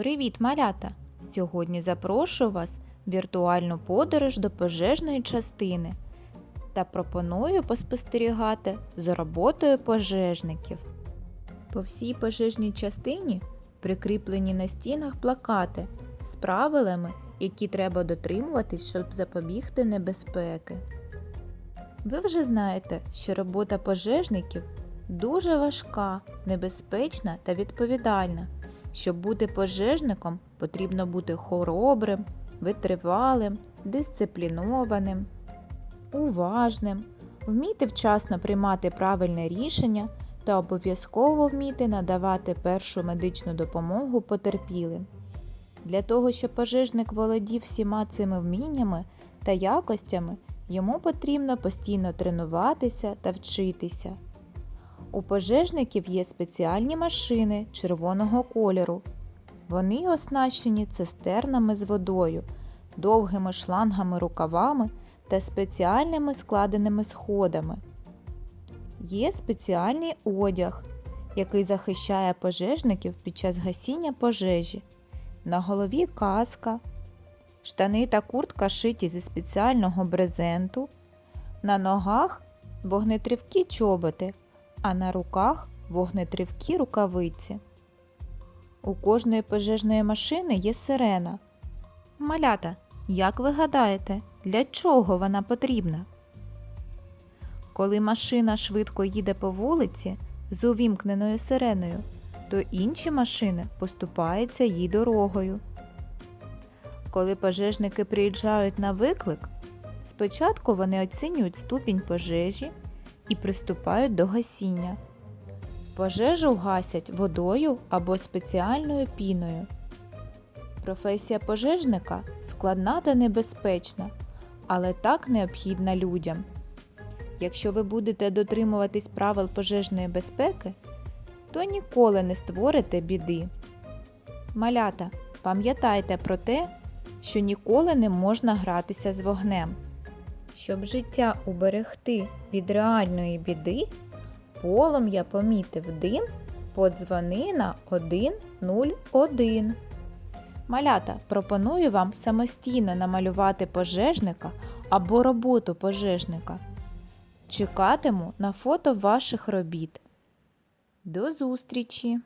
Привіт, малята! Сьогодні запрошую вас в віртуальну подорож до пожежної частини та пропоную поспостерігати за роботою пожежників. По всій пожежній частині прикріплені на стінах плакати з правилами, які треба дотримуватись, щоб запобігти небезпеки. Ви вже знаєте, що робота пожежників дуже важка, небезпечна та відповідальна. Щоб бути пожежником, потрібно бути хоробрим, витривалим, дисциплінованим, уважним, вміти вчасно приймати правильне рішення та обов'язково вміти надавати першу медичну допомогу потерпілим. Для того, щоб пожежник володів всіма цими вміннями та якостями, йому потрібно постійно тренуватися та вчитися. У пожежників є спеціальні машини червоного кольору. Вони оснащені цистернами з водою, довгими шлангами рукавами та спеціальними складеними сходами. Є спеціальний одяг, який захищає пожежників під час гасіння пожежі. На голові каска, штани та куртка шиті зі спеціального брезенту, на ногах вогнетривкі чоботи а на руках вогнетривкі рукавиці. У кожної пожежної машини є сирена. Малята, як ви гадаєте, для чого вона потрібна? Коли машина швидко їде по вулиці з увімкненою сиреною, то інші машини поступаються їй дорогою. Коли пожежники приїжджають на виклик, спочатку вони оцінюють ступінь пожежі і приступають до гасіння. Пожежу гасять водою або спеціальною піною. Професія пожежника складна та небезпечна, але так необхідна людям. Якщо ви будете дотримуватись правил пожежної безпеки, то ніколи не створите біди. Малята, пам'ятайте про те, що ніколи не можна гратися з вогнем. Щоб життя уберегти від реальної біди, полум'я помітив дим, подзвони на 101. Малята, пропоную вам самостійно намалювати пожежника або роботу пожежника. Чекатиму на фото ваших робіт. До зустрічі!